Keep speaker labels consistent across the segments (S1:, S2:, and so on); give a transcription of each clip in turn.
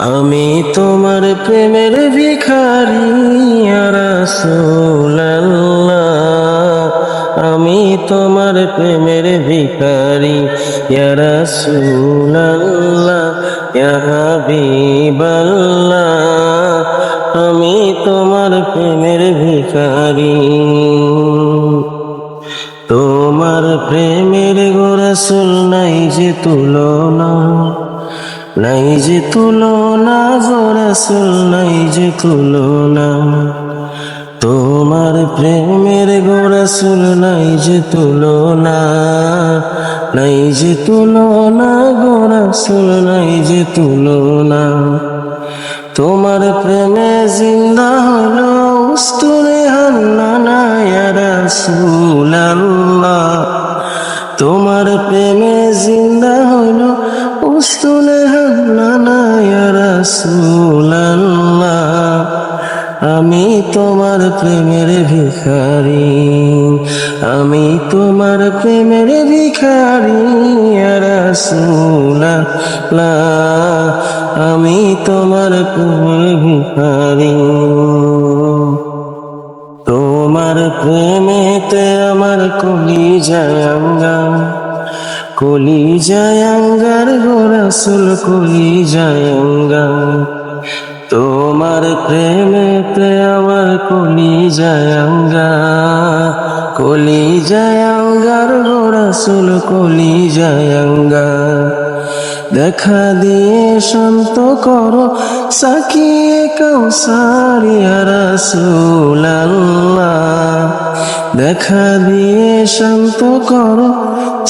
S1: আমি তোমার প্রেমের ভিখারি রাসূলুল্লাহ। আমি তোমার প্রেমের ভিখারি রাসূলুল্লাহ, ইয়া হাবিবাল্লাহ। আমি তোমার প্রেমের ভিখারি। তোমার প্রেমের গোরসুল নাই যে তুলনা। নাই যে তুলনা গোরসুল নাই যে তুলো তুলনা। তোমার প্রেমের গোরসুল নাই যে তুলনা। নাই যে তুলনা গোরসুল নাই যে তুলনা। তোমার প্রেমে জিন্দা হলো উস্তুরে হান্নানা, ইয়া রাসূলুল্লাহ। তোমার প্রেমে জিন্দা হলো ইয়া রাসূলুল্লাহ, আমি তোমার প্রেমের ভিখারি, আমি তোমার প্রেমের ভিখারি রাসূলুল্লাহ, আমি তোমার প্রেমের ভিখারি। তোমার প্রেমেতে আমার কলি জায়াঙ্গা কলি জায়াঙ্গার গোরাসুল কলি জায়াঙ্গা তোমার প্রেমেতে আমার কলি জায়াঙ্গা কলি জায়াঙ্গার গোরাসুল কলি জায়াঙ্গা দেখা দিয়ে শান্ত করো, সাকিয়ে কৌসারিয়া রাসূলুল্লাহ। দেখা দিয়ে শান্ত করো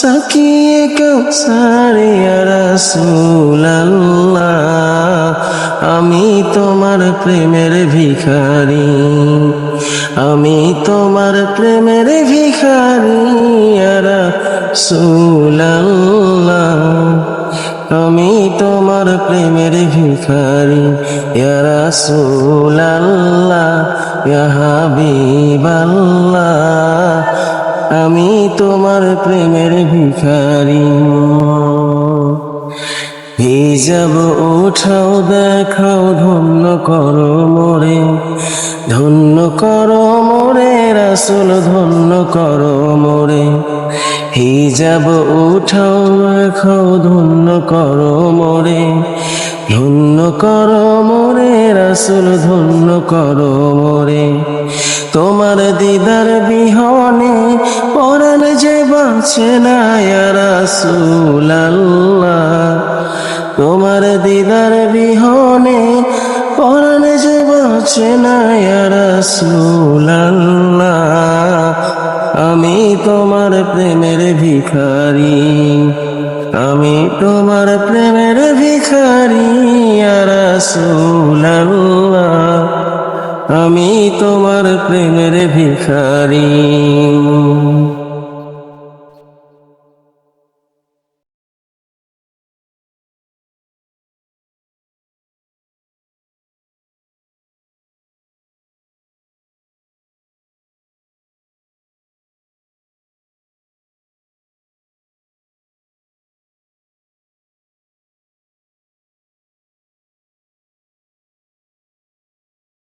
S1: সাকিয়ে কৌসারিয়া রাসূলুল্লাহ। আমি তোমার প্রেমের ভিখারি, আমি তোমার প্রেমের ভিখারি রাসূলুল্লাহ। আমি তোমার প্রেমের ভিখারি রাসূলুল্লাহ, ইয়া হাবিবাল্লাহ। তোমার প্রেমের ভিখারি। হিজাব উঠাও দেখাও, ধন্য করো মোরে। ধন্য করো মোরে, রাসুল, ধন্য করো মোরে। হিজাব উঠাও দেখাও, ধন্য করো মোরে। ধন্য করো মোরে, রাসুল, ধন্য করো মোরে। তোমার দিদার বিহনে পরাণ বাঁচে না রাসূলুল্লাহ, তোমার দিদার বিহনে পরাণ যে বাঁচে না রাসূলুল্লাহ, আমি তোমার প্রেমের ভিখারি, আমি তোমার প্রেমের ভিখারি রাসূলুল্লাহ, আমি তোমার প্রেমের ভিখারি।